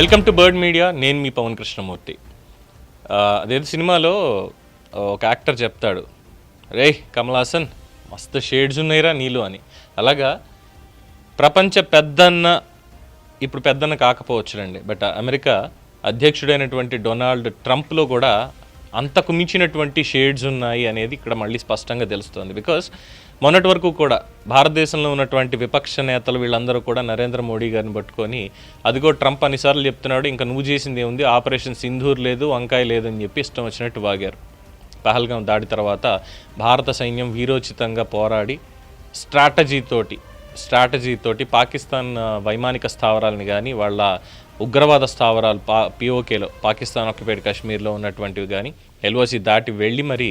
Welcome to bird media. నేను మీ పవన్ కృష్ణమూర్తి. అదేదో సినిమాలో ఒక యాక్టర్ చెప్తాడు. రే కమల్ హాసన్ మస్తు షేడ్స్ ఉన్నాయిరా నీళ్ళు అని. అలాగా ప్రపంచ పెద్దన్న ఇప్పుడు పెద్దన్న కాకపోవచ్చునండి బట్ అమెరికా అధ్యక్షుడైనటువంటి డొనాల్డ్ ట్రంప్లో కూడా అంతకు మించినటువంటి షేడ్స్ ఉన్నాయి అనేది ఇక్కడ మళ్ళీ స్పష్టంగా తెలుస్తుంది. బికాస్ మొన్నటి వరకు కూడా భారతదేశంలో ఉన్నటువంటి విపక్ష నేతలు వీళ్ళందరూ కూడా నరేంద్ర మోడీ గారిని పట్టుకొని అదిగో ట్రంప్ అన్నిసార్లు చెప్తున్నాడు ఇంకా నువ్వు చేసింది ఏముంది? ఆపరేషన్ సింధూర్ లేదు వంకాయ లేదు అని చెప్పి ఇష్టం వచ్చినట్టు వాగారు. పహల్గాం దాడి తర్వాత భారత సైన్యం వీరోచితంగా పోరాడి స్ట్రాటజీతోటి స్ట్రాటజీతోటి పాకిస్తాన్ వైమానిక స్థావరాలని కానీ వాళ్ళ ఉగ్రవాద స్థావరాలు పా పిఓకేలో పాకిస్తాన్ ఆక్యుపైడ్ కాశ్మీర్లో ఉన్నటువంటివి కానీ ఎల్ఓసి దాటి వెళ్ళి మరి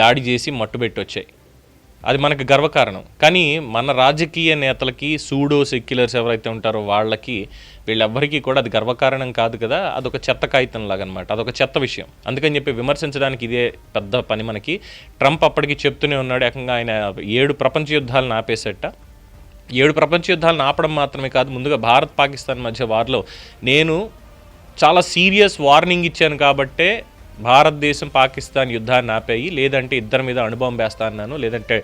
దాడి చేసి మట్టుబెట్టి వచ్చాయి అది మనకు గర్వకారణం. కానీ మన రాజకీయ నేతలకి సూడో సెక్యులర్స్ ఎవరైతే ఉంటారో వాళ్ళకి వీళ్ళెవ్వరికీ కూడా అది గర్వకారణం కాదు కదా. అదొక చెత్త కాగితం లాగా అనమాట అదొక చెత్త విషయం. అందుకని చెప్పి విమర్శించడానికి ఇదే పెద్ద పని మనకి. ట్రంప్ అప్పటికి చెప్తూనే ఉన్నాడు. ఏకంగా ఆయన ఏడు ప్రపంచ యుద్ధాలను ఆపేసేట. ఏడు ప్రపంచ యుద్ధాలను ఆపడం మాత్రమే కాదు ముందుగా భారత్ పాకిస్తాన్ మధ్య వార్లో నేను చాలా సీరియస్ వార్నింగ్ ఇచ్చాను కాబట్టే భారతదేశం పాకిస్తాన్ యుద్ధాన్ని ఆపేయి లేదంటే ఇద్దరి మీద అనుభవం వేస్తా అన్నాను లేదంటే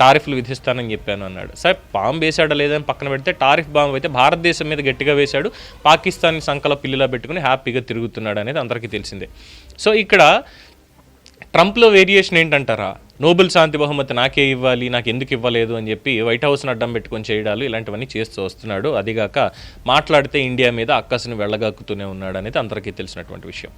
టారిఫ్లు విధిస్తానని చెప్పాను అన్నాడు. సరే బాంబు వేసాడా లేదని పక్కన పెడితే టారిఫ్ బాంబు అయితే భారతదేశం మీద గట్టిగా వేశాడు పాకిస్తాన్ సంకల పిల్లిలా పెట్టుకుని హ్యాపీగా తిరుగుతున్నాడు అనేది అందరికీ తెలిసిందే. సో ఇక్కడ ట్రంప్లో వేరియేషన్ ఏంటంటారా? నోబెల్ శాంతి బహుమతి నాకే ఇవ్వాలి నాకు ఎందుకు ఇవ్వలేదు అని చెప్పి వైట్ హౌస్ని అడ్డం పెట్టుకొని చేయడాలు ఇలాంటివన్నీ చేస్తూ వస్తున్నాడు. అదిగాక మాట్లాడితే ఇండియా మీద అక్కసుని వెళ్ళగక్కుతూనే ఉన్నాడు అనేది అందరికీ తెలిసినటువంటి విషయం.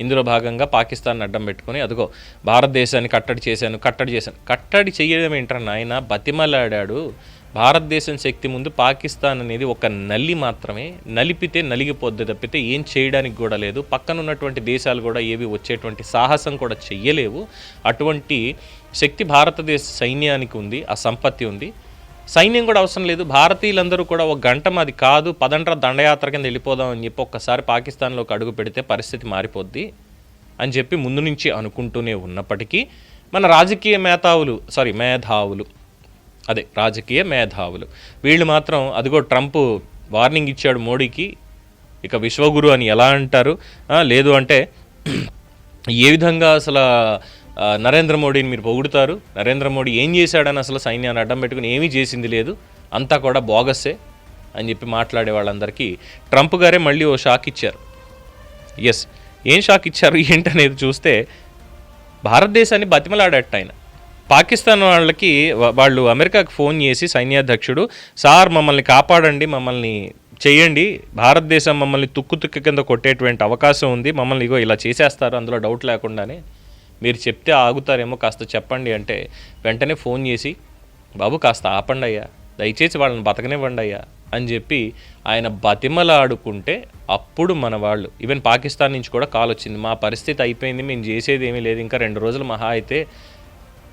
ఇందులో భాగంగా పాకిస్తాన్ అడ్డం పెట్టుకొని అదిగో భారతదేశాన్ని కట్టడి చేశాను కట్టడి చేశాను. కట్టడి చేయడం ఏంటరా నాయన? బతిమలాడాడు. భారతదేశం శక్తి ముందు పాకిస్తాన్ అనేది ఒక నల్లి మాత్రమే. నలిపితే నలిగిపోద్ది తప్పితే ఏం చేయడానికి కూడా లేదు. పక్కన ఉన్నటువంటి దేశాలు కూడా ఏవి వచ్చేటువంటి సాహసం కూడా చెయ్యలేవు. అటువంటి శక్తి భారతదేశ సైన్యానికి ఉంది ఆ సంపత్తి ఉంది. సైన్యం కూడా అవసరం లేదు. భారతీయులందరూ కూడా ఒక గంట మాది కాదు పదంట్ర దండయాత్ర కింద వెళ్ళిపోదాం అని చెప్పి ఒక్కసారి పాకిస్తాన్లోకి అడుగు పెడితే పరిస్థితి మారిపోద్ది అని చెప్పి ముందు నుంచి అనుకుంటూనే ఉన్నప్పటికీ మన రాజకీయ మేధావులు సారీ మేధావులు అదే రాజకీయ మేధావులు వీళ్ళు మాత్రం అదిగో ట్రంప్ వార్నింగ్ ఇచ్చాడు మోడీకి ఇక విశ్వగురు అని ఎలా అంటారు? లేదు అంటే ఏ విధంగా అసలు నరేంద్ర మోడీని మీరు పొగుడుతారు. నరేంద్ర మోడీ ఏం చేశాడని అసలు సైన్యాన్ని అడ్డం పెట్టుకుని ఏమీ చేసింది లేదు. అంతా కూడా బోగస్సే అని చెప్పి మాట్లాడే వాళ్ళందరికీ ట్రంప్ గారే మళ్ళీ ఓ షాక్ ఇచ్చారు. ఎస్ ఏం షాక్ ఇచ్చారు ఏంటనేది చూస్తే భారతదేశాన్ని బతిమలాడట ఆయన. పాకిస్తాన్ వాళ్ళకి వాళ్ళు అమెరికాకు ఫోన్ చేసి సైన్యాధ్యక్షుడు సార్ మమ్మల్ని కాపాడండి మమ్మల్ని చేయండి. భారతదేశం మమ్మల్ని తుక్కు తుక్కు కింద కొట్టేటువంటి అవకాశం ఉంది. మమ్మల్ని ఇగో ఇలా చేసేస్తారు అందులో డౌట్ లేకుండానే. మీరు చెప్తే ఆగుతారేమో కాస్త చెప్పండి అంటే వెంటనే ఫోన్ చేసి బాబు కాస్త ఆపండి అయ్యా దయచేసి వాళ్ళని బతకనివ్వండి అయ్యా అని చెప్పి ఆయన బతిమలాడుకుంటే అప్పుడు మన వాళ్ళు ఈవెన్ పాకిస్తాన్ నుంచి కూడా కాల్ వచ్చింది మా పరిస్థితి అయిపోయింది మేము చేసేది ఏమీ లేదు ఇంకా రెండు రోజులు మహా అయితే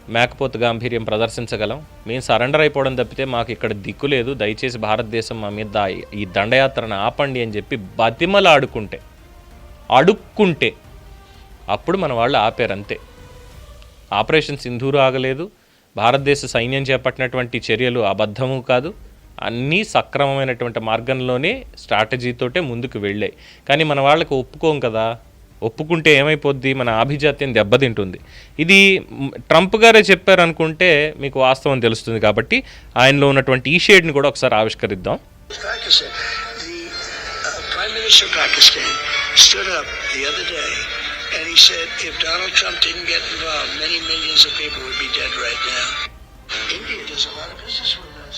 మేకపోతు గాంభీర్యం ప్రదర్శించగలం మేము సరెండర్ అయిపోవడం తప్పితే మాకు ఇక్కడ దిక్కు లేదు దయచేసి భారతదేశం మా మీద ఈ దండయాత్రను ఆపండి అని చెప్పి బతిమలాడుకుంటే అడుక్కుంటే అప్పుడు మన వాళ్ళు ఆపారు అంతే ఆపరేషన్ సింధూరు ఆగలేదు. భారతదేశ సైన్యం చేపట్టినటువంటి చర్యలు అబద్ధము కాదు. అన్నీ సక్రమమైనటువంటి మార్గంలోనే స్ట్రాటజీతోటే ముందుకు వెళ్ళాయి. కానీ మన వాళ్ళకి ఒప్పుకోం కదా. ఒప్పుకుంటే ఏమైపోద్ది? మన ఆభిజాత్యం దెబ్బతింటుంది. ఇది ట్రంప్ గారే చెప్పారనుకుంటే మీకు వాస్తవం తెలుస్తుంది కాబట్టి ఆయనలో ఉన్నటువంటి ఈ షేడ్ని కూడా ఒకసారి ఆవిష్కరిద్దాం. Pakistan. The uh, Prime Minister of Pakistan stood up the other day he said if Donald Trump didn't get involved, many millions of people would be dead right now. India does a lot of business with us.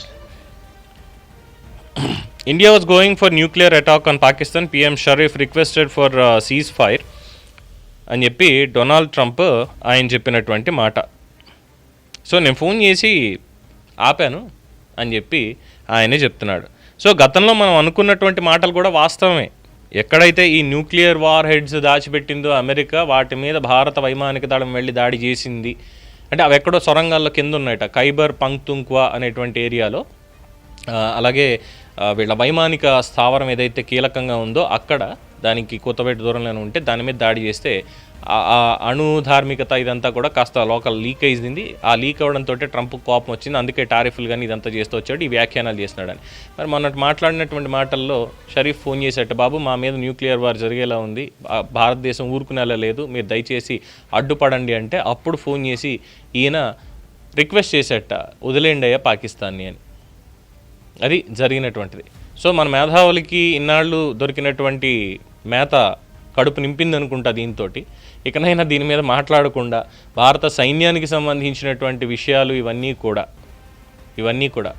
India was going for nuclear attack on Pakistan. PM Sharif requested for uh, ceasefire. అని చెప్పి Donald Trump ఆయన చెప్పినటువంటి మాట so నేను phone చేసి ఆపాను అని చెప్పి ఆయనే చెప్తున్నాడు సో గతంలో మనం అనుకున్నటువంటి మాటలు కూడా వాస్తవమే ఎక్కడైతే ఈ న్యూక్లియర్ వార్ హెడ్స్ దాచిపెట్టిందో అమెరికా వాటి మీద భారత వైమానిక దళం వెళ్ళి దాడి చేసింది. అంటే అవి ఎక్కడో సొరంగాల్లో కింద ఉన్నాయట. ఖైబర్ పంక్తుంక్వా అనేటువంటి ఏరియాలో. అలాగే వీళ్ళ వైమానిక స్థావరం ఏదైతే కీలకంగా ఉందో అక్కడ దానికి కొత్తపేట దూరంలోనే ఉంటే దాని మీద దాడి చేస్తే ఆ- అణు ధార్మికత ఇదంతా కూడా కాస్త లోకల్ లీక్ అయింది ఆ లీక్ అవ్వడంతో ట్రంప్ కోపం వచ్చింది. అందుకే టారిఫ్లు కానీ ఇదంతా చేస్తూ వచ్చాడు. ఈ వ్యాఖ్యానాలు చేస్తున్నాడని. మరి మొన్న మాట్లాడినటువంటి మాటల్లో షరీఫ్ ఫోన్ చేసేట బాబు మా మీద న్యూక్లియర్ వార్ జరిగేలా ఉంది. భారతదేశం ఊరుకునేలా లేదు. మీరు దయచేసి అడ్డుపడండి అంటే అప్పుడు ఫోన్ చేసి ఈయన రిక్వెస్ట్ చేసేట. వదిలేండి అయ్యా పాకిస్తాన్ని అని. అది జరిగినటువంటిది. సో మన మేధావులకి ఇన్నాళ్ళు దొరికినటువంటి మేత కడుపు నింపింది అనుకుంటా దీంతో ఇకనైనా దీని మీద మాట్లాడకుండా భారత సైన్యానికి సంబంధించినటువంటి విషయాలు ఇవన్నీ కూడా ఇవన్నీ కూడా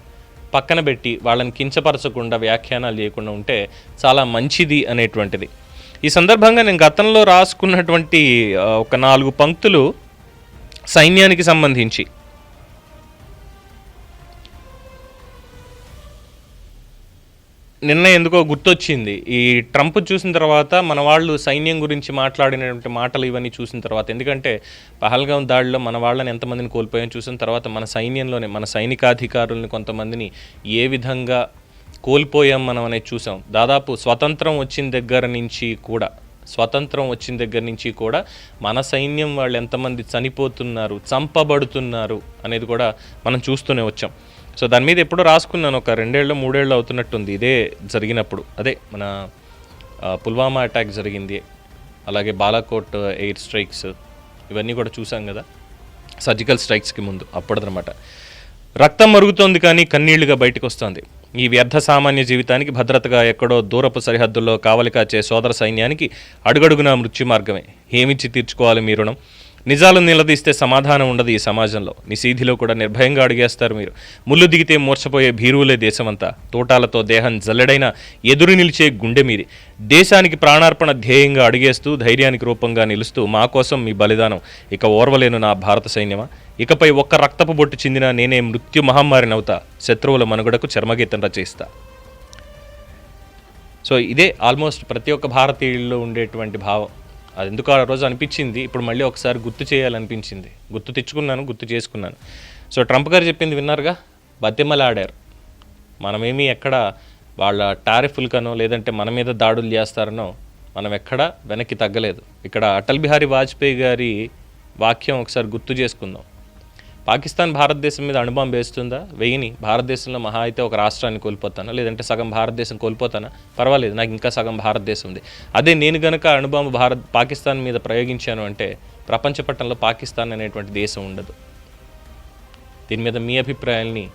పక్కన పెట్టి వాళ్ళని కించపరచకుండా వ్యాఖ్యానాలు చేయకుండా ఉంటే చాలా మంచిది అనేటువంటిది. ఈ సందర్భంగా నేను గతంలో రాసుకున్నటువంటి ఒక నాలుగు పంక్తులు సైన్యానికి సంబంధించి. నిన్న ఎందుకో గుర్తొచ్చింది. ఈ ట్రంప్ చూసిన తర్వాత మన వాళ్ళు సైన్యం గురించి మాట్లాడినటువంటి మాటలు ఇవన్నీ చూసిన తర్వాత ఎందుకంటే పహల్గాం దాడిలో మన వాళ్ళని ఎంతమందిని కోల్పోయాం చూసిన తర్వాత మన సైన్యంలోనే మన సైనికాధికారుల్ని కొంతమందిని ఏ విధంగా కోల్పోయాం మనం అనేది చూసాం. దాదాపు స్వతంత్రం వచ్చిన దగ్గర నుంచి కూడా స్వతంత్రం వచ్చిన దగ్గర నుంచి కూడా మన సైన్యం వాళ్ళు ఎంతమంది చనిపోతున్నారు చంపబడుతున్నారు అనేది కూడా మనం చూస్తూనే వచ్చాం. సో దాని మీద ఎప్పుడో రాసుకున్నాను ఒక రెండేళ్ళు మూడేళ్ళు అవుతున్నట్టుంది. ఇదే జరిగినప్పుడు. అదే మన పుల్వామా అటాక్ జరిగింది. అలాగే బాలాకోట్ ఎయిర్ స్ట్రైక్స్ ఇవన్నీ కూడా చూసాం కదా. సర్జికల్ స్ట్రైక్స్కి ముందు అప్పటిదనమాట రక్తం మరుగుతోంది కానీ కన్నీళ్ళుగా బయటకు వస్తుంది ఈ వ్యర్థ సామాన్య జీవితానికి భద్రతగా ఎక్కడో దూరపు సరిహద్దుల్లో కావలి కాచే సోదర సైన్యానికి అడుగడుగునా మృత్యు మార్గమే ఏమిచ్చి తీర్చుకోవాలి మీ రుణం? నిజాలు నిలదీస్తే సమాధానం ఉండదు ఈ సమాజంలో. నిశీధిలో కూడా నిర్భయంగా అడిగేస్తారు మీరు. ముళ్ళు దిగితే మూర్చపోయే భీరువులే దేశమంతా. తోటాలతో దేహం జల్లెడైన ఎదురు నిలిచే గుండె మీది. దేశానికి ప్రాణార్పణ ధ్యేయంగా అడిగేస్తూ ధైర్యానికి రూపంగా నిలుస్తూ మా కోసం మీ బలిదానం. ఇక ఓర్వలేను నా భారత సైన్యమా? ఇకపై ఒక్క రక్తపు బొట్టు చెందిన నేనే మృత్యు మహమ్మారినవుతా శత్రువుల మనుగడకు చర్మగీతం రచయిస్తా సో ఇదే ఆల్మోస్ట్ ప్రతి ఒక్క భారతీయుల్లో ఉండేటువంటి భావం. అది ఎందుకు ఆ రోజు అనిపించింది. ఇప్పుడు మళ్ళీ ఒకసారి గుర్తు చేయాలనిపించింది. గుర్తు తెచ్చుకున్నాను గుర్తు చేసుకున్నాను. సో ట్రంప్ గారు చెప్పింది విన్నారుగా? బతిమలాడారు మనమేమి ఎక్కడ వాళ్ళ టారిఫ్లకనో లేదంటే మన మీద దాడులు చేస్తారనో మనం ఎక్కడ వెనక్కి తగ్గలేదు. ఇక్కడ అటల్ బిహారీ వాజ్పేయి గారి వాక్యం ఒకసారి గుర్తు చేసుకుందాం. పాకిస్తాన్ భారతదేశం మీద అణుబాంబు వేస్తుందా? వెయ్యిని భారతదేశంలో మహా అయితే ఒక రాష్ట్రాన్ని కోల్పోతానా? లేదంటే సగం భారతదేశం కోల్పోతానా? పర్వాలేదు. నాకు ఇంకా సగం భారతదేశం ఉంది. అదే నేను గనక అణుబాంబు భారత్ పాకిస్తాన్ మీద ప్రయోగించాను అంటే ప్రపంచ పట్టణంలో పాకిస్తాన్ అనేటువంటి దేశం ఉండదు. దీని మీద మీ అభిప్రాయాల్ని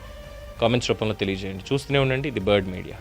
కామెంట్స్ రూపంలో తెలియజేయండి. చూస్తూనే ఉండండి. The Bird Media.